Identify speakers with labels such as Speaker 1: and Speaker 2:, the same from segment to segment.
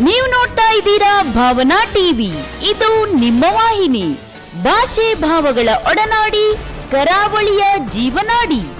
Speaker 1: ನೀವು ನೋಡ್ತಾ ಇದ್ದೀರಾ ಭಾವನಾ ಟಿವಿ. ಇದು ನಿಮ್ಮ ವಾಹಿನಿ. ಭಾಷೆ ಭಾವಗಳ ಒಡನಾಡಿ ಕರಾವಳಿಯ ಜೀವನಾಡಿ.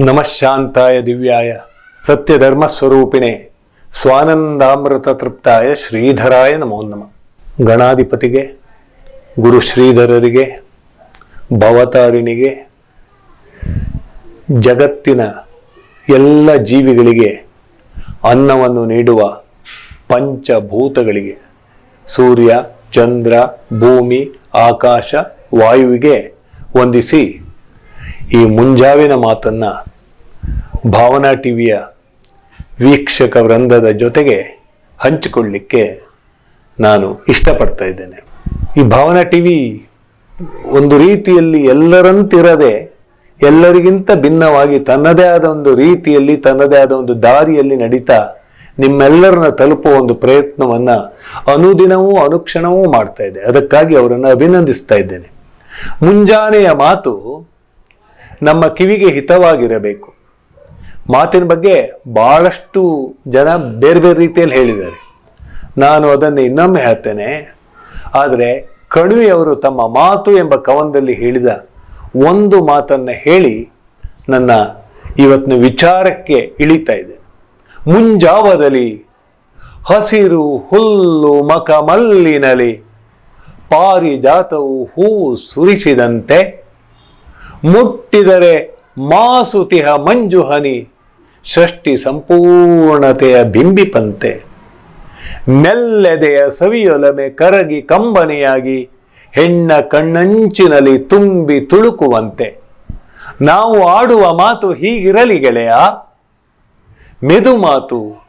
Speaker 2: ನಮಃ ಶಾಂತಾಯ ದಿವ್ಯಾಯ ಸತ್ಯಧರ್ಮ ಸ್ವರೂಪಿಣೆ ಸ್ವಾನಂದಾಮೃತ ತೃಪ್ತಾಯ ಶ್ರೀಧರಾಯ ನಮೋ ನಮ. ಗಣಾಧಿಪತಿಗೆ, ಗುರು ಶ್ರೀಧರರಿಗೆ, ಭವತಾರಿಣಿಗೆ, ಜಗತ್ತಿನ ಎಲ್ಲ ಜೀವಿಗಳಿಗೆ ಅನ್ನವನ್ನು ನೀಡುವ ಪಂಚಭೂತಗಳಿಗೆ ಸೂರ್ಯ, ಚಂದ್ರ, ಭೂಮಿ, ಆಕಾಶ, ವಾಯುವಿಗೆ ವಂದಿಸಿ ಈ ಮುಂಜಾವಿನ ಮಾತನ್ನ ಭಾವನಾ ಟಿವಿಯ ವೀಕ್ಷಕ ವೃಂದದ ಜೊತೆಗೆ ಹಂಚಿಕೊಳ್ಳಿಕ್ಕೆ ನಾನು ಇಷ್ಟಪಡ್ತಾ ಇದ್ದೇನೆ. ಈ ಭಾವನಾ ಟಿವಿ ಒಂದು ರೀತಿಯಲ್ಲಿ ಎಲ್ಲರಂತಿರದೆ, ಎಲ್ಲರಿಗಿಂತ ಭಿನ್ನವಾಗಿ ತನ್ನದೇ ಆದ ಒಂದು ರೀತಿಯಲ್ಲಿ, ತನ್ನದೇ ಆದ ಒಂದು ದಾರಿಯಲ್ಲಿ ನಡೀತಾ ನಿಮ್ಮೆಲ್ಲರನ್ನ ತಲುಪುವ ಒಂದು ಪ್ರಯತ್ನವನ್ನ ಅನುದಿನವೂ ಅನುಕ್ಷಣವೂ ಮಾಡ್ತಾ ಇದೆ. ಅದಕ್ಕಾಗಿ ಅವರನ್ನು ಅಭಿನಂದಿಸ್ತಾ ಇದ್ದೇನೆ. ಮುಂಜಾನೆಯ ಮಾತು ನಮ್ಮ ಕಿವಿಗೆ ಹಿತವಾಗಿರಬೇಕು. ಮಾತಿನ ಬಗ್ಗೆ ಬಹಳಷ್ಟು ಜನ ಬೇರೆ ಬೇರೆ ರೀತಿಯಲ್ಲಿ ಹೇಳಿದ್ದಾರೆ. ನಾನು ಅದನ್ನು ಇನ್ನೊಮ್ಮೆ ಹೇಳ್ತೇನೆ. ಆದರೆ ಕಣಿವೆಯವರು ತಮ್ಮ ಮಾತು ಎಂಬ ಕವನದಲ್ಲಿ ಹೇಳಿದ ಒಂದು ಮಾತನ್ನು ಹೇಳಿ ನನ್ನ ಇವತ್ತಿನ ವಿಚಾರಕ್ಕೆ ಇಳಿತಾ ಇದೆ. ಮುಂಜಾವದಲ್ಲಿ ಹಸಿರು ಹುಲ್ಲು ಮಕಮಲ್ಲಿನಲಿ ಪಾರಿಜಾತವು ಹೂವು ಸುರಿಸಿದಂತೆ ಮುಟ್ಟಿದರೆ ಮಾಸುತಿಹ ಮಂಜುಹನಿ ಹನಿ ಸೃಷ್ಟಿ ಸಂಪೂರ್ಣತೆಯ ಬಿಂಬಿಪಂತೆ. ಮೆಲ್ಲೆದೆಯ ಸವಿಯೊಲಮೆ ಕರಗಿ ಕಂಬನಿಯಾಗಿ ಹೆಣ್ಣ ಕಣ್ಣಂಚಿನಲ್ಲಿ ತುಂಬಿ ತುಳುಕುವಂತೆ. ನಾವು ಆಡುವ ಮಾತು ಹೀಗಿರಲಿ ಗೆಳೆಯ. ಮೆದು ಮಾತು,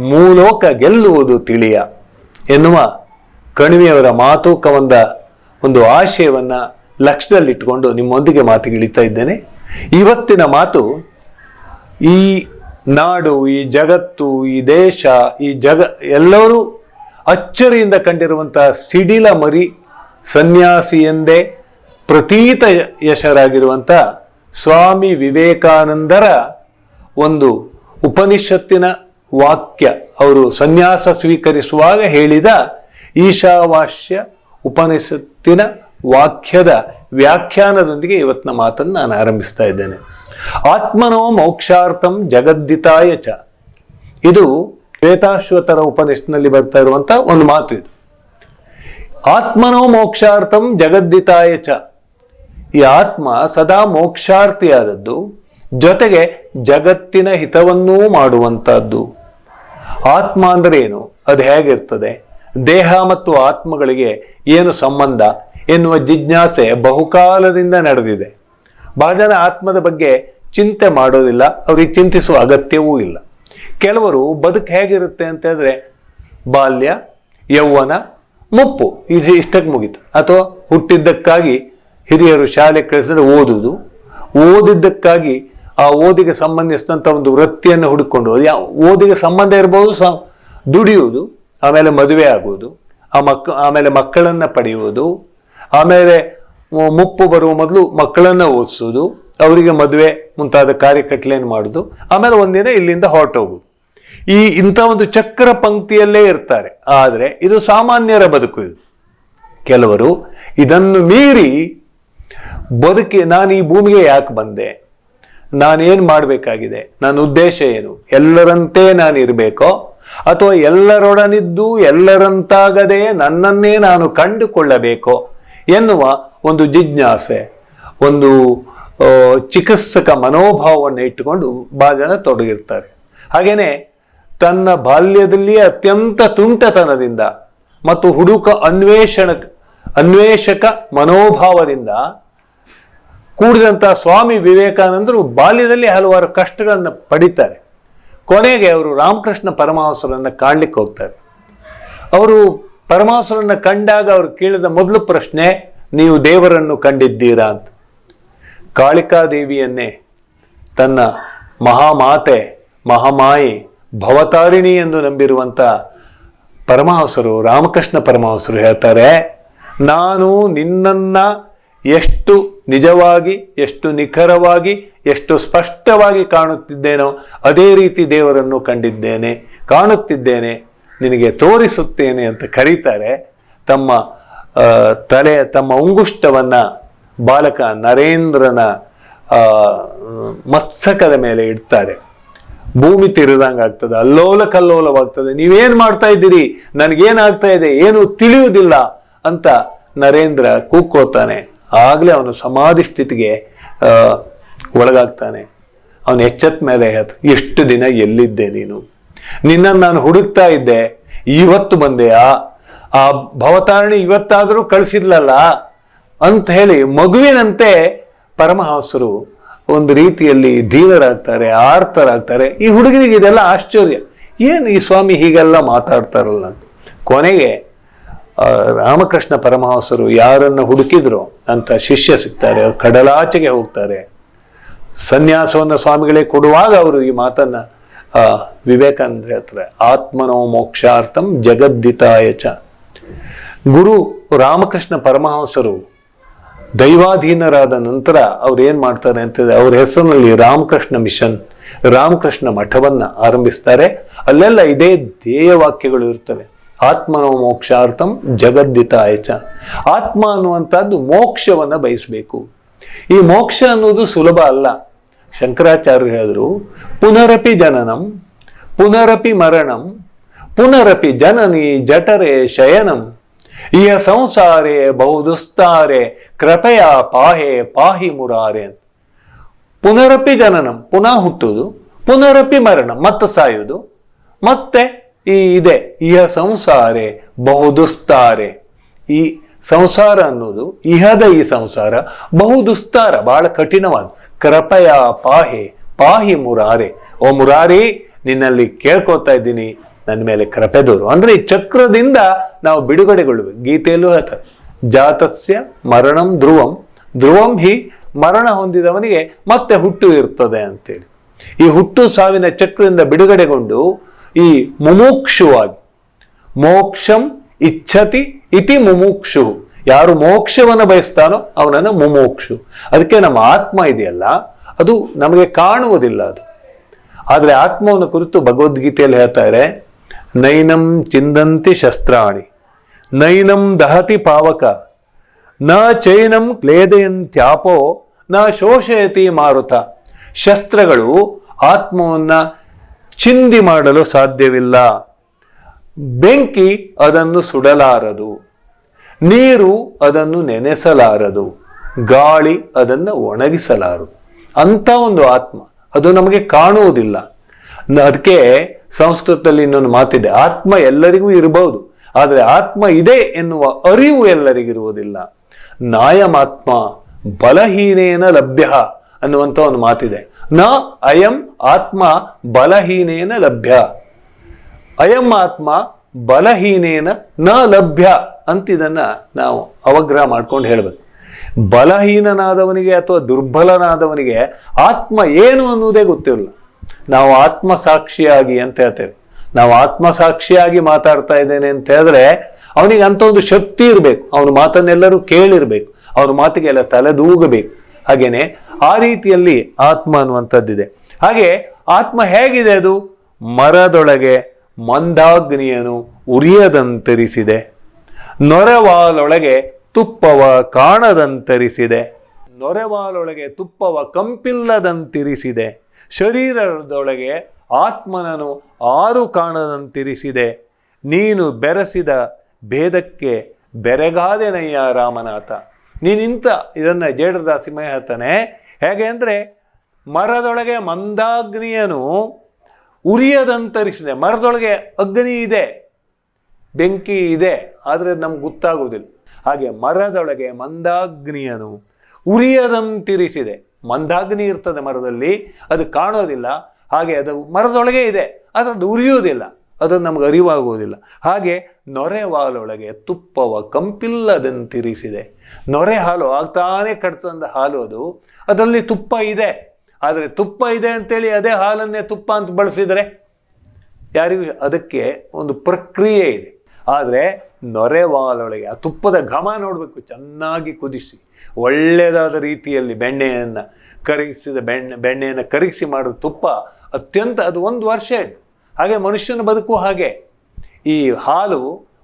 Speaker 2: ಮೂಲೋಕ ಗೆಲ್ಲುವುದು ತಿಳಿಯ. ಎನ್ನುವ ಕಣಿವೆಯವರ ಮಾತು ಕವಂದ ಒಂದು ಆಶಯವನ್ನು ಲಕ್ಷದಲ್ಲಿಟ್ಟುಕೊಂಡು ನಿಮ್ಮೊಂದಿಗೆ ಮಾತಿಗಿಳಿತಾ ಇದ್ದೇನೆ. ಇವತ್ತಿನ ಮಾತು ಈ ನಾಡು, ಈ ಜಗತ್ತು, ಈ ದೇಶ, ಈ ಜಗ, ಎಲ್ಲರೂ ಅಚ್ಚರಿಯಿಂದ ಕಂಡಿರುವಂತಹ ಸಿಡಿಲ ಮರಿ ಸನ್ಯಾಸಿ ಎಂದೇ ಪ್ರತೀತ ಯಶರಾಗಿರುವಂಥ ಸ್ವಾಮಿ ವಿವೇಕಾನಂದರ ಒಂದು ಉಪನಿಷತ್ತಿನ ವಾಕ್ಯ ಅವರು ಸನ್ಯಾಸ ಸ್ವೀಕರಿಸುವಾಗ ಹೇಳಿದ ಈಶಾವಾಸ್ಯ ಉಪನಿಷತ್ತಿನ ವಾಕ್ಯದ ವ್ಯಾಖ್ಯಾನದೊಂದಿಗೆ ಇವತ್ತಿನ ಮಾತನ್ನು ನಾನು ಆರಂಭಿಸ್ತಾ ಇದ್ದೇನೆ. ಆತ್ಮನೋ ಮೋಕ್ಷಾರ್ಥಂ ಜಗದ್ದಿತಾಯ ಚ. ಇದು ಶ್ವೇತಾಶ್ವತರ ಉಪನಿಷತ್ನಲ್ಲಿ ಬರ್ತಾ ಇರುವಂತ ಒಂದು ಮಾತು ಇದು. ಆತ್ಮನೋ ಮೋಕ್ಷಾರ್ಥಂ ಜಗದ್ದಿತಾಯ ಚ. ಈ ಆತ್ಮ ಸದಾ ಮೋಕ್ಷಾರ್ಥಿಯಾದದ್ದು, ಜೊತೆಗೆ ಜಗತ್ತಿನ ಹಿತವನ್ನೂ ಮಾಡುವಂತಹದ್ದು. ಆತ್ಮ ಅಂದ್ರೆ ಏನು ಅದು ಹೇಗಿರ್ತದೆ? ದೇಹ ಮತ್ತು ಆತ್ಮಗಳಿಗೆ ಏನು ಸಂಬಂಧ? ಎನ್ನುವ ಜಿಜ್ಞಾಸೆ ಬಹುಕಾಲದಿಂದ ನಡೆದಿದೆ. ಬಹಳ ಜನ ಆತ್ಮದ ಬಗ್ಗೆ ಚಿಂತೆ ಮಾಡೋದಿಲ್ಲ, ಅವರಿಗೆ ಚಿಂತಿಸುವ ಅಗತ್ಯವೂ ಇಲ್ಲ. ಕೆಲವರು ಬದುಕು ಹೇಗಿರುತ್ತೆ ಅಂತ ಹೇಳಿದ್ರೆ, ಬಾಲ್ಯ, ಯೌವನ, ಮುಪ್ಪು ಇದು ಇಷ್ಟಕ್ಕೆ ಮುಗೀತು. ಅಥವಾ ಹುಟ್ಟಿದ್ದಕ್ಕಾಗಿ ಹಿರಿಯರು ಶಾಲೆ ಕಳಿಸಿದ್ರೆ ಓದುವುದು ಓದಿದ್ದಕ್ಕಾಗಿ ಆ ಓದಿಗೆ ಸಂಬಂಧಿಸಿದಂಥ ಒಂದು ವೃತ್ತಿಯನ್ನು ಹುಡುಕೊಂಡು ಯಾವ ಓದಿಗೆ ಸಂಬಂಧ ಇರ್ಬೋದು ಸ ದುಡಿಯುವುದು, ಆಮೇಲೆ ಮದುವೆ ಆಗುವುದು, ಆ ಮಕ್, ಆಮೇಲೆ ಮಕ್ಕಳನ್ನು ಪಡೆಯುವುದು ಆಮೇಲೆ ಮುಪ್ಪು ಬರುವ ಮೊದಲು ಮಕ್ಕಳನ್ನ ಓದಿಸೋದು, ಅವರಿಗೆ ಮದುವೆ ಮುಂತಾದ ಕಾರ್ಯಕಟ್ಲೆಯನ್ನು ಮಾಡೋದು, ಆಮೇಲೆ ಒಂದಿನ ಇಲ್ಲಿಂದ ಹೊರಟೋಗು ಈ ಇಂಥ ಒಂದು ಚಕ್ರ ಪಂಕ್ತಿಯಲ್ಲೇ ಇರ್ತಾರೆ. ಆದರೆ ಇದು ಸಾಮಾನ್ಯರ ಬದುಕು ಇದು. ಕೆಲವರು ಇದನ್ನು ಮೀರಿ ಬದುಕಿ, ನಾನು ಈ ಭೂಮಿಗೆ ಯಾಕೆ ಬಂದೆ? ನಾನೇನು ಮಾಡಬೇಕಾಗಿದೆ? ನನ್ನ ಉದ್ದೇಶ ಏನು? ಎಲ್ಲರಂತೆ ನಾನು ಇರಬೇಕೋ? ಅಥವಾ ಎಲ್ಲರೊಡನಿದ್ದು ಎಲ್ಲರಂತಾಗದೆ ನನ್ನನ್ನೇ ನಾನು ಕಂಡುಕೊಳ್ಳಬೇಕೋ? ಎನ್ನುವ ಒಂದು ಜಿಜ್ಞಾಸೆ, ಒಂದು ಚಿಕಿತ್ಸಕ ಮನೋಭಾವವನ್ನು ಇಟ್ಟುಕೊಂಡು ಬಹಳ ಜನ ತೊಡಗಿರ್ತಾರೆ. ಹಾಗೇನೆ ತನ್ನ ಬಾಲ್ಯದಲ್ಲಿಯೇ ಅತ್ಯಂತ ತುಂಟತನದಿಂದ ಮತ್ತು ಹುಡುಕ ಅನ್ವೇಷಣ, ಅನ್ವೇಷಕ ಮನೋಭಾವದಿಂದ ಕೂಡಿದಂಥ ಸ್ವಾಮಿ ವಿವೇಕಾನಂದರು ಬಾಲ್ಯದಲ್ಲಿ ಹಲವಾರು ಕಷ್ಟಗಳನ್ನು ಪಡಿತಾರೆ. ಕೊನೆಗೆ ಅವರು ರಾಮಕೃಷ್ಣ ಪರಮಹಂಸರನ್ನು ಕಾಣಲಿಕ್ಕೆ ಹೋಗ್ತಾರೆ. ಅವರು ಪರಮಹಂಸರನ್ನು ಕಂಡಾಗ ಅವರು ಕೇಳಿದ ಮೊದಲು ಪ್ರಶ್ನೆ, ನೀವು ದೇವರನ್ನು ಕಂಡಿದ್ದೀರಾ ಅಂತ. ಕಾಳಿಕಾದೇವಿಯನ್ನೇ, ತನ್ನ ಮಹಾಮಾತೆ, ಮಹಾಮಾಯಿ, ಭವತಾರಿಣಿ ಎಂದು ನಂಬಿರುವಂಥ ಪರಮಹಂಸರು ರಾಮಕೃಷ್ಣ ಪರಮಹಂಸರು ಹೇಳ್ತಾರೆ, ನಾನು ನಿನ್ನನ್ನ ಎಷ್ಟು ನಿಜವಾಗಿ, ಎಷ್ಟು ನಿಖರವಾಗಿ, ಎಷ್ಟು ಸ್ಪಷ್ಟವಾಗಿ ಕಾಣುತ್ತಿದ್ದೇನೋ, ಅದೇ ರೀತಿ ದೇವರನ್ನು ಕಂಡಿದ್ದೇನೆ, ಕಾಣುತ್ತಿದ್ದೇನೆ. ನಿನಗೆ ತೋರಿಸುತ್ತೇನೆ ಅಂತ ಕರೀತಾರೆ. ತಮ್ಮ ತಲೆ, ತಮ್ಮ ಉಂಗುಷ್ಟವನ್ನ ಬಾಲಕ ನರೇಂದ್ರನ ಮತ್ಸಕದ ಮೇಲೆ ಇಡ್ತಾರೆ. ಭೂಮಿ ತಿರುದಂಗೆ ಆಗ್ತದೆ, ಅಲ್ಲೋಲ ಕಲ್ಲೋಲವಾಗ್ತದೆ. ನೀವೇನ್ ಮಾಡ್ತಾ ಇದ್ದೀರಿ? ನನಗೇನಾಗ್ತಾ ಇದೆ? ಏನು ತಿಳಿಯುವುದಿಲ್ಲ ಅಂತ ನರೇಂದ್ರ ಕೂಕ್ಕೋತಾನೆ ಆಗ್ಲೇ ಅವನು ಸಮಾಧಿ ಸ್ಥಿತಿಗೆ ಒಳಗಾಗ್ತಾನೆ. ಅವನು ಎಚ್ಚೆತ್ತ ಮೇಲೆ ಎಷ್ಟು ದಿನ ಎಲ್ಲಿದ್ದೆ ನೀನು? ನಿನ್ನನ್ನು ನಾನು ಹುಡುಕ್ತಾ ಇದ್ದೆ, ಇವತ್ತು ಬಂದೆಯಾ? ಆ ಭವತಾರಣಿ ಇವತ್ತಾದರೂ ಕಳಿಸಿದ್ಲಲ್ಲ? ಅಂತ ಹೇಳಿ ಮಗುವಿನಂತೆ ಪರಮಹಂಸರು ಒಂದು ರೀತಿಯಲ್ಲಿ ಧೀನರಾಗ್ತಾರೆ ಆರ್ತರಾಗ್ತಾರೆ. ಈ ಹುಡುಗನಿಗೆ ಇದೆಲ್ಲ ಆಶ್ಚರ್ಯ. ಏನು ಈ ಸ್ವಾಮಿ ಹೀಗೆಲ್ಲ ಮಾತಾಡ್ತಾರಲ್ಲ ಕೊನೆಗೆ ರಾಮಕೃಷ್ಣ ಪರಮಹಂಸರು ಯಾರನ್ನು ಹುಡುಕಿದ್ರು ಅಂತ ಶಿಷ್ಯ ಸಿಗ್ತಾರೆ, ಅವ್ರು ಕಡಲಾಚೆಗೆ ಹೋಗ್ತಾರೆ. ಸನ್ಯಾಸವನ್ನು ಸ್ವಾಮಿಗಳೇ ಕೊಡುವಾಗ ಅವರು ಈ ಮಾತನ್ನ ವಿವೇಕಾನಂದ್ರ ಹೇಳ್ತಾರೆ ಆತ್ಮನೋ ಮೋಕ್ಷಾರ್ಥಂ ಜಗದ್ದಿತಾಯ ಚ. ಗುರು ರಾಮಕೃಷ್ಣ ಪರಮಹಂಸರು ದೈವಾಧೀನರಾದ ನಂತರ ಅವ್ರು ಏನ್ ಮಾಡ್ತಾರೆ ಅಂತಂದ್ರೆ ಅವ್ರ ಹೆಸರಿನಲ್ಲಿ ರಾಮಕೃಷ್ಣ ಮಿಷನ್, ರಾಮಕೃಷ್ಣ ಮಠವನ್ನ ಆರಂಭಿಸ್ತಾರೆ. ಅಲ್ಲೆಲ್ಲ ಇದೇ ಧ್ಯೇಯ ವಾಕ್ಯಗಳು ಇರ್ತವೆ. ಆತ್ಮನೋ ಮೋಕ್ಷಾರ್ಥಂ ಜಗದ್ದಿತಾಯ ಚ. ಆತ್ಮ ಅನ್ನುವಂಥದ್ದು ಮೋಕ್ಷವನ್ನ ಬಯಸಬೇಕು. ಈ ಮೋಕ್ಷ ಅನ್ನೋದು ಸುಲಭ ಅಲ್ಲ. ಶಂಕರಾಚಾರ್ಯರು ಹೇಳಿದ್ರು, ಪುನರಪಿ ಜನನಂ, ಪುನರಪಿ ಮರಣಂ, ಪುನರಪಿ ಜನನಿ ಜಠರೆ ಶಯನಂ ಇಹ ಸಂಸಾರೇ ಬಹುದುಸ್ತಾರೆ, ಕೃಪೆಯ ಪಾಹೆ ಪಾಹಿ ಮುರಾರೆ ಅಂತ. ಪುನರಪಿ ಜನನಂ, ಪುನಃ ಹುಟ್ಟುವುದು, ಪುನರಪಿ ಮರಣ, ಮತ್ತೆ ಸಾಯುವುದು, ಮತ್ತೆ ಈ ಇದೆ, ಇಹ ಸಂಸಾರೆ ಬಹುದುಸ್ತಾರೆ. ಈ ಸಂಸಾರ ಅನ್ನೋದು ಇಹದ ಈ ಸಂಸಾರ ಬಹುದುಸ್ತಾರ, ಬಹಳ ಕಠಿಣವಾದ. ಕೃಪಯ ಪಾಹಿ ಪಾಹಿ ಮುರಾರಿ. ಓ ಮುರಾರಿ, ನಿನ್ನಲ್ಲಿ ಕೇಳ್ಕೊತಾ ಇದ್ದೀನಿ, ನನ್ನ ಮೇಲೆ ಕೃಪೆ ದೂರು. ಅಂದ್ರೆ ಈ ಚಕ್ರದಿಂದ ನಾವು ಬಿಡುಗಡೆಗೊಳ್ಳುವೆ. ಗೀತೆಯಲ್ಲೂ ಹೇಳ್ತಾರೆ, ಜಾತಸ್ಯ ಮರಣಂ ಧ್ರುವಂ ಧ್ರುವಂ ಹಿ ಮರಣ ಹೊಂದಿದವನಿಗೆ ಮತ್ತೆ ಹುಟ್ಟು ಇರ್ತದೆ ಅಂತೇಳಿ. ಈ ಹುಟ್ಟು ಸಾವಿನ ಚಕ್ರದಿಂದ ಬಿಡುಗಡೆಗೊಂಡು ಈ ಮುಮುಕ್ಷುವಾಗಿ, ಮೋಕ್ಷಂ ಇಚ್ಛತಿ ಇತಿ ಮುಮುಕ್ಷು ಯಾರು ಮೋಕ್ಷವನ್ನು ಬಯಸ್ತಾನೋ ಅವನನ್ನು ಮುಮೋಕ್ಷು. ಅದಕ್ಕೆ ನಮ್ಮ ಆತ್ಮ ಇದೆಯಲ್ಲ, ಅದು ನಮಗೆ ಕಾಣುವುದಿಲ್ಲ ಅದು. ಆದರೆ ಆತ್ಮವನ್ನು ಕುರಿತು ಭಗವದ್ಗೀತೆಯಲ್ಲಿ ಹೇಳ್ತಾರೆ ನೈನಂ ಚಿಂದಂತಿ ಶಸ್ತ್ರಾಣಿ, ನೈನಂ ದಹತಿ ಪಾವಕ, ನ ಚೈನಂ ಕ್ಲೇದಯಂತ್ಯಾಪೋ ನ ಶೋಷಯತಿ ಮಾರುತ. ಶಸ್ತ್ರಗಳು ಆತ್ಮವನ್ನ ಚಿಂದಿ ಮಾಡಲು ಸಾಧ್ಯವಿಲ್ಲ. ಬೆಂಕಿ ಅದನ್ನು ಸುಡಲಾರದು. ನೀರು ಅದನ್ನು ನೆನೆಸಲಾರದು, ಗಾಳಿ ಅದನ್ನು ಒಣಗಿಸಲಾರದು ಅಂತ ಒಂದು ಆತ್ಮ, ಅದು ನಮಗೆ ಕಾಣುವುದಿಲ್ಲ. ಅದಕ್ಕೆ ಸಂಸ್ಕೃತದಲ್ಲಿ ಇನ್ನೊಂದು ಮಾತಿದೆ, ಆತ್ಮ ಎಲ್ಲರಿಗೂ ಇರಬಹುದು, ಆದರೆ ಆತ್ಮ ಇದೆ ಎನ್ನುವ ಅರಿವು ಎಲ್ಲರಿಗಿರುವುದಿಲ್ಲ. ನಾಯಮಾತ್ಮ ಬಲಹೀನೇನ ಲಭ್ಯ ಅನ್ನುವಂಥ ಒಂದು ಮಾತಿದೆ. ನ ಅಯಂ ಆತ್ಮ ಬಲಹೀನೇನ ಲಭ್ಯ. ಅಯಂ ಆತ್ಮ ಬಲಹೀನೇನ ನ ಲಭ್ಯ ಅಂತ ಇದನ್ನ ನಾವು ಅವಗ್ರಹ ಮಾಡ್ಕೊಂಡು ಹೇಳ್ಬೇಕು. ಬಲಹೀನನಾದವನಿಗೆ ಅಥವಾ ದುರ್ಬಲನಾದವನಿಗೆ ಆತ್ಮ ಏನು ಅನ್ನುವುದೇ ಗೊತ್ತಿರಲ್ಲ. ನಾವು ಆತ್ಮ ಸಾಕ್ಷಿಯಾಗಿ ಅಂತ ಹೇಳ್ತೇವೆ. ನಾವು ಆತ್ಮ ಸಾಕ್ಷಿಯಾಗಿ ಮಾತಾಡ್ತಾ ಇದ್ದೇನೆ ಅಂತ ಹೇಳಿದ್ರೆ ಅವನಿಗೆ ಅಂತ ಒಂದು ಶಕ್ತಿ ಇರಬೇಕು. ಅವನ ಮಾತನ್ನೆಲ್ಲರೂ ಕೇಳಿರ್ಬೇಕು. ಅವನ ಮಾತಿಗೆಲ್ಲ ತಲೆದೂಗಬೇಕು ಹಾಗೇನೆ ಆ ರೀತಿಯಲ್ಲಿ ಆತ್ಮ ಅನ್ನುವಂಥದ್ದಿದೆ. ಹಾಗೆ ಆತ್ಮ ಹೇಗಿದೆ ಅದು? ಮರದೊಳಗೆ ಮಂದಾಗ್ನಿಯನು ಉರಿಯದಂತರಿಸಿದೆ. ನೊರೆವಾಲೊಳಗೆ ತುಪ್ಪವ ಕಾಣದಂತರಿಸಿದೆ. ನೊರೆವಾಲೊಳಗೆ ತುಪ್ಪವ ಕಂಪಿಲ್ಲದಂತಿರಿಸಿದೆ. ಶರೀರದೊಳಗೆ ಆತ್ಮನನು ಆರು ಕಾಣದಂತಿರಿಸಿದೆ. ನೀನು ಬೆರೆಸಿದ ಭೇದಕ್ಕೆ ಬೆರೆಗಾದೆನಯ್ಯ ರಾಮನಾಥ. ನೀನಿಂತ ಇದನ್ನು ಜೇಡದಾಸಿಮಯ ಹೇಳ್ತಾನೆ. ಹೇಗೆ ಅಂದರೆ ಮರದೊಳಗೆ ಮಂದಾಗ್ನಿಯನು ಉರಿಯದಂತರಿಸಿದೆ. ಮರದೊಳಗೆ ಅಗ್ನಿ ಇದೆ, ಬೆಂಕಿ ಇದೆ, ಆದರೆ ನಮ್ಗೆ ಗೊತ್ತಾಗೋದಿಲ್ಲ. ಹಾಗೆ ಮರದೊಳಗೆ ಮಂದಾಗ್ನಿಯನು ಉರಿಯದಂತಿರಿಸಿದೆ. ಮಂದಾಗ್ನಿ ಇರ್ತದೆ ಮರದಲ್ಲಿ, ಅದು ಕಾಣೋದಿಲ್ಲ. ಹಾಗೆ ಅದು ಮರದೊಳಗೆ ಇದೆ, ಆದರೆ ಅದು ಉರಿಯೋದಿಲ್ಲ. ಅದು ನಮ್ಗೆ ಅರಿವಾಗುವುದಿಲ್ಲ ಹಾಗೆ ನೊರೆವಾಲೊಳಗೆ ತುಪ್ಪವ ಕಂಪಿಲ್ಲದಂತಿರಿಸಿದೆ. ನೊರೆ ಹಾಲು ಆಗ್ತಾನೆ ಕಟ್ಸಂದ ಹಾಲು ಅದು. ಅದರಲ್ಲಿ ತುಪ್ಪ ಇದೆ. ಆದರೆ ತುಪ್ಪ ಇದೆ ಅಂತೇಳಿ ಅದೇ ಹಾಲನ್ನೇ ತುಪ್ಪ ಅಂತ ಬಳಸಿದರೆ ಯಾರಿಗೂ ಅದಕ್ಕೆ ಒಂದು ಪ್ರಕ್ರಿಯೆ ಇದೆ. ಆದರೆ ನೊರೆವಾಲೊಳಗೆ ಆ ತುಪ್ಪದ ಘಮ ನೋಡಬೇಕು, ಚೆನ್ನಾಗಿ ಕುದಿಸಿ. ಒಳ್ಳೆಯದಾದ ರೀತಿಯಲ್ಲಿ ಬೆಣ್ಣೆಯನ್ನು ಕರಗಿಸಿದ ಬೆಣ್ಣೆ, ಬೆಣ್ಣೆಯನ್ನು ಕರಗಿಸಿ ಮಾಡಿದ ತುಪ್ಪ ಅತ್ಯಂತ, ಅದು ಒಂದು ವರ್ಷ ಇದೆ ಹಾಗೆ ಮನುಷ್ಯನ ಬದುಕು ಹಾಗೆ. ಈ ಹಾಲು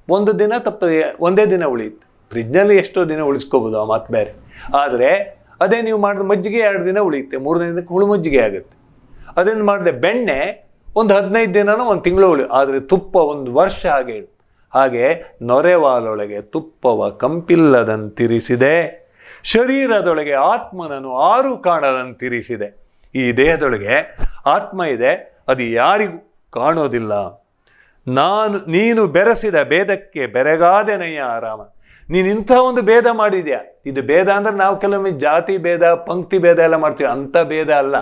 Speaker 2: ಒಂದು ದಿನ ತಪ್ಪದೆ, ಒಂದೇ ದಿನ ಉಳಿಯುತ್ತೆ. ಫ್ರಿಜ್ನಲ್ಲಿ ಎಷ್ಟೋ ದಿನ ಉಳಿಸ್ಕೋಬೋದು ಆ ಮಾತು ಬೇರೆ. ಆದರೆ ಅದೇ ನೀವು ಮಾಡಿದ ಮಜ್ಜಿಗೆ ಎರಡು ದಿನ ಉಳಿಯುತ್ತೆ ಮೂರನೇ ದಿನಕ್ಕೆ ಹುಳು ಮಜ್ಜಿಗೆ ಆಗುತ್ತೆ. ಅದನ್ನು ಮಾಡಿದೆ ಬೆಣ್ಣೆ ಒಂದು ಹದಿನೈದು ದಿನನೋ ಒಂದು ತಿಂಗಳು ಉಳಿ ಆದರೆ ತುಪ್ಪ ಒಂದು ವರ್ಷ ಹಾಗೆ ಹಾಗೆ ನೊರೆವಾಲೊಳಗೆ ತುಪ್ಪವ ಕಂಪಿಲ್ಲದಂತಿರಿಸಿದೆ ಶರೀರದೊಳಗೆ ಆತ್ಮನನ್ನು ಆರು ಕಾಣದಂತಿರಿಸಿದೆ ಈ ದೇಹದೊಳಗೆ ಆತ್ಮ ಇದೆ, ಅದು ಯಾರಿಗೂ ಕಾಣೋದಿಲ್ಲ. ನಾನು, ನೀನು ಬೆರೆಸಿದ ಭೇದಕ್ಕೆ ಬೆರಗಾದೆನಯ್ಯ ಆರಾಮ ನೀನು ಇಂಥ ಒಂದು ಭೇದ ಮಾಡಿದ್ಯಾ? ಇದು ಭೇದ ಅಂದ್ರೆ ನಾವು ಕೆಲವೊಮ್ಮೆ ಜಾತಿ ಭೇದ, ಪಂಕ್ತಿ ಭೇದ ಎಲ್ಲ ಮಾಡ್ತೀವಿ. ಅಂಥ ಭೇದ ಅಲ್ಲ.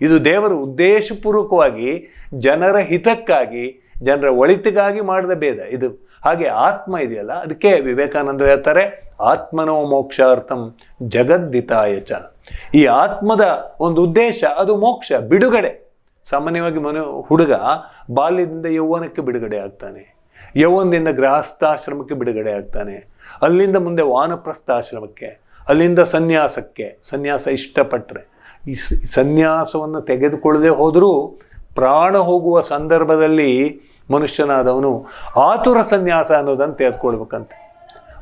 Speaker 2: ಇದು ದೇವರು ಉದ್ದೇಶಪೂರ್ವಕವಾಗಿ ಜನರ ಹಿತಕ್ಕಾಗಿ, ಜನರ ಒಳಿತಿಗಾಗಿ ಮಾಡಿದ ಭೇದ. ಇದು ಹಾಗೆ ಆತ್ಮ ಇದೆಯಲ್ಲ, ಅದಕ್ಕೆ ವಿವೇಕಾನಂದರು ಹೇಳ್ತಾರೆ, ಆತ್ಮನೋ ಮೋಕ್ಷಾರ್ಥಂ ಜಗದ್ದಿತಾಯಚ ಈ ಆತ್ಮದ ಒಂದು ಉದ್ದೇಶ, ಅದು ಮೋಕ್ಷ, ಬಿಡುಗಡೆ. ಸಾಮಾನ್ಯವಾಗಿ ಮನು ಹುಡುಗ ಬಾಲ್ಯದಿಂದ ಯೌವನಕ್ಕೆ ಬಿಡುಗಡೆ ಆಗ್ತಾನೆ. ಯೌವನದಿಂದ ಗೃಹಸ್ಥಾಶ್ರಮಕ್ಕೆ ಬಿಡುಗಡೆ ಆಗ್ತಾನೆ. ಅಲ್ಲಿಂದ ಮುಂದೆ ವಾನಪ್ರಸ್ಥಾಶ್ರಮಕ್ಕೆ, ಅಲ್ಲಿಂದ ಸನ್ಯಾಸಕ್ಕೆ, ಸನ್ಯಾಸ ಇಷ್ಟಪಟ್ಟರೆ ಈ ಸನ್ಯಾಸವನ್ನು ತೆಗೆದುಕೊಳ್ಳದೆ ಹೋದರೂ ಪ್ರಾಣ ಹೋಗುವ ಸಂದರ್ಭದಲ್ಲಿ ಮನುಷ್ಯನಾದವನು ಆತುರ ಸನ್ಯಾಸ ಅನ್ನೋದನ್ನು ತೆಗೆದುಕೊಳ್ಬೇಕಂತೆ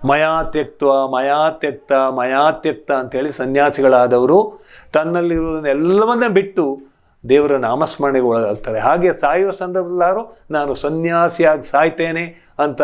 Speaker 2: ಮಯಾ ಮಯಾತ್ಯಕ್ತ ಮಯಾ ತೆತ್ತ ಮಯಾ ತ್ಯಕ್ತ ಅಂತೇಳಿ ಸನ್ಯಾಸಿಗಳಾದವರು ತನ್ನಲ್ಲಿರುವುದನ್ನೆಲ್ಲವನ್ನ ಬಿಟ್ಟು ದೇವರ ನಾಮಸ್ಮರಣೆಗೆ ಒಳಗಾಗ್ತಾರೆ. ಹಾಗೆ ಸಾಯುವ ಸಂದರ್ಭದಲ್ಲಾರು ನಾನು ಸನ್ಯಾಸಿಯಾಗಿ ಸಾಯ್ತೇನೆ ಅಂತ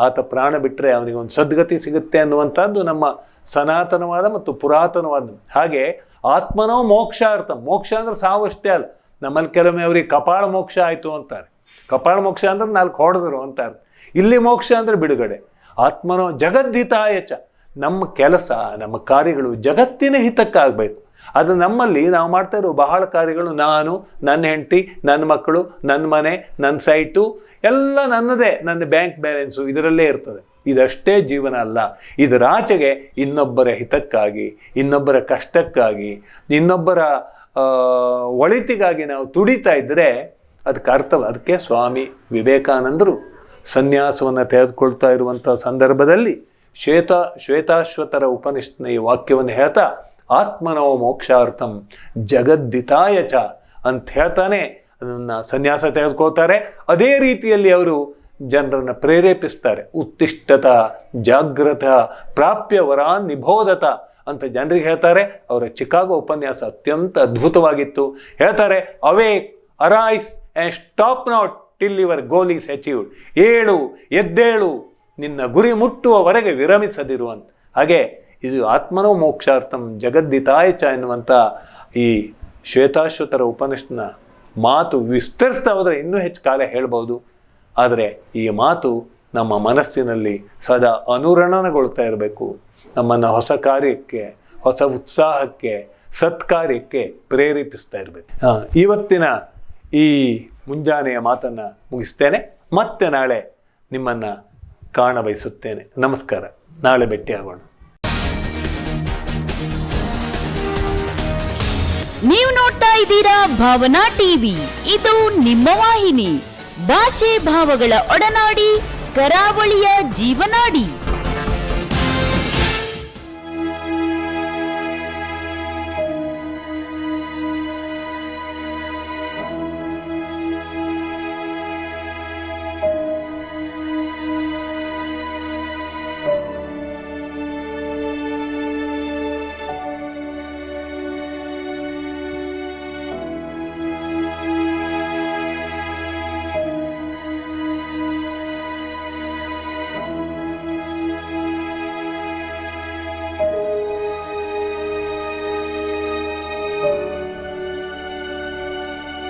Speaker 2: ಆತ ಪ್ರಾಣ ಬಿಟ್ಟರೆ ಅವನಿಗೆ ಒಂದು ಸದ್ಗತಿ ಸಿಗುತ್ತೆ ಅನ್ನುವಂಥದ್ದು ನಮ್ಮ ಸನಾತನವಾದ ಮತ್ತು ಪುರಾತನವಾದ. ಹಾಗೆ ಆತ್ಮನೋ ಮೋಕ್ಷಾರ್ಥ. ಮೋಕ್ಷ ಅಂದ್ರೆ ಸಾವು ಅಷ್ಟೇ ಅಲ್ಲ. ನಮ್ಮಲ್ಲಿ ಕೆಲವೊಮ್ಮೆ ಅವರಿಗೆ ಕಪಾಳ ಮೋಕ್ಷ ಆಯಿತು ಅಂತಾರೆ. ಕಪಾಳ ಮೋಕ್ಷ ಅಂದ್ರೆ ನಾಲ್ಕು ಹೊಡೆದ್ರು ಅಂತಾರೆ. ಇಲ್ಲಿ ಮೋಕ್ಷ ಅಂದರೆ ಬಿಡುಗಡೆ. ಆತ್ಮನೋ ಜಗದ್ದಿತಾಯಚ ನಮ್ಮ ಕೆಲಸ, ನಮ್ಮ ಕಾರ್ಯಗಳು ಜಗತ್ತಿನ ಹಿತಕ್ಕಾಗಬೇಕು. ಅದು ನಮ್ಮಲ್ಲಿ ನಾವು ಮಾಡ್ತಾ ಇರೋ ಬಹಳ ಕಾರ್ಯಗಳು ನಾನು, ನನ್ನ ಹೆಂಡತಿ, ನನ್ನ ಮಕ್ಕಳು, ನನ್ನ ಮನೆ, ನನ್ನ ಸೈಟು, ಎಲ್ಲ ನನ್ನದೇ, ನನ್ನ ಬ್ಯಾಂಕ್ ಬ್ಯಾಲೆನ್ಸು ಇದರಲ್ಲೇ ಇರ್ತದೆ. ಇದಷ್ಟೇ ಜೀವನ ಅಲ್ಲ. ಇದರಾಚೆಗೆ ಇನ್ನೊಬ್ಬರ ಹಿತಕ್ಕಾಗಿ, ಇನ್ನೊಬ್ಬರ ಕಷ್ಟಕ್ಕಾಗಿ, ಇನ್ನೊಬ್ಬರ ಒಳಿತಿಗಾಗಿ ನಾವು ತುಡಿತಾ ಇದ್ದರೆ ಅದಕ್ಕೆ ಅರ್ಥವ ಅದಕ್ಕೆ ಸ್ವಾಮಿ ವಿವೇಕಾನಂದರು ಸನ್ಯಾಸವನ್ನು ತೆಗೆದುಕೊಳ್ತಾ ಇರುವಂಥ ಸಂದರ್ಭದಲ್ಲಿ ಶ್ವೇತ, ಶ್ವೇತಾಶ್ವತರ ಉಪನಿಷತ್ನ ಈ ವಾಕ್ಯವನ್ನು ಹೇಳ್ತಾ ಆತ್ಮನೋ ಮೋಕ್ಷಾರ್ಥಂ ಜಗದ್ದಿತಾಯ ಚ ಅಂತ ಹೇಳ್ತಾನೆ. ಅದನ್ನು ಸನ್ಯಾಸ ತೆಗೆದುಕೋತಾರೆ ಅದೇ ರೀತಿಯಲ್ಲಿ ಅವರು ಜನರನ್ನು ಪ್ರೇರೇಪಿಸ್ತಾರೆ. ಉತ್ತಿಷ್ಟತ ಜಾಗ್ರತ, ಪ್ರಾಪ್ಯ ವರ, ನಿಬೋಧತ ಅಂತ ಜನರಿಗೆ ಹೇಳ್ತಾರೆ. ಅವರ ಚಿಕಾಗೋ ಉಪನ್ಯಾಸ ಅತ್ಯಂತ ಅದ್ಭುತವಾಗಿತ್ತು. ಹೇಳ್ತಾರೆ awake arise and stop not till your goal is achieved ಏಳು, ಎದ್ದೇಳು, ನಿನ್ನ ಗುರಿ ಮುಟ್ಟುವವರೆಗೆ ವಿರಮಿಸದಿರು ಅಂತ. ಹಾಗೆ ಇದು ಆತ್ಮನೋ ಮೋಕ್ಷಾರ್ಥಂ ಜಗದ್ದಿತಾಯ ಚ ಎನ್ನುವಂಥ ಈ ಶ್ವೇತಾಶ್ವತರ ಉಪನಿಷತ್ನ ಮಾತು ವಿಸ್ತರಿಸ್ತಾ ಹೋದರೆ ಇನ್ನೂ ಹೆಚ್ಚು ಕಾಲ ಹೇಳ್ಬೋದು. ಆದರೆ ಈ ಮಾತು ನಮ್ಮ ಮನಸ್ಸಿನಲ್ಲಿ ಸದಾ ಅನುರಣನಗೊಳ್ತಾ ಇರಬೇಕು. ನಮ್ಮನ್ನು ಹೊಸ ಕಾರ್ಯಕ್ಕೆ, ಹೊಸ ಉತ್ಸಾಹಕ್ಕೆ, ಸತ್ಕಾರ್ಯಕ್ಕೆ ಪ್ರೇರೇಪಿಸ್ತಾ ಇರಬೇಕು. ಇವತ್ತಿನ ಈ ಮುಂಜಾನೆಯ ಮಾತನ್ನು ಮುಗಿಸ್ತೇನೆ. ಮತ್ತೆ ನಾಳೆ ನಿಮ್ಮನ್ನು ಕಾಣ ಬಯಸುತ್ತೇನೆ ನಮಸ್ಕಾರ. ನಾಳೆ ಭೇಟಿಯಾಗೋಣ.
Speaker 1: ನೀವು ನೋಡ್ತಾ ಇದ್ದೀರಾ ಭಾವನಾ ಟಿವಿ ಇದು ನಿಮ್ಮ ವಾಹಿನಿ. ಭಾಷೆ ಭಾವಗಳ ಒಡನಾಡಿ ಕರಾವಳಿಯ ಜೀವನಾಡಿ.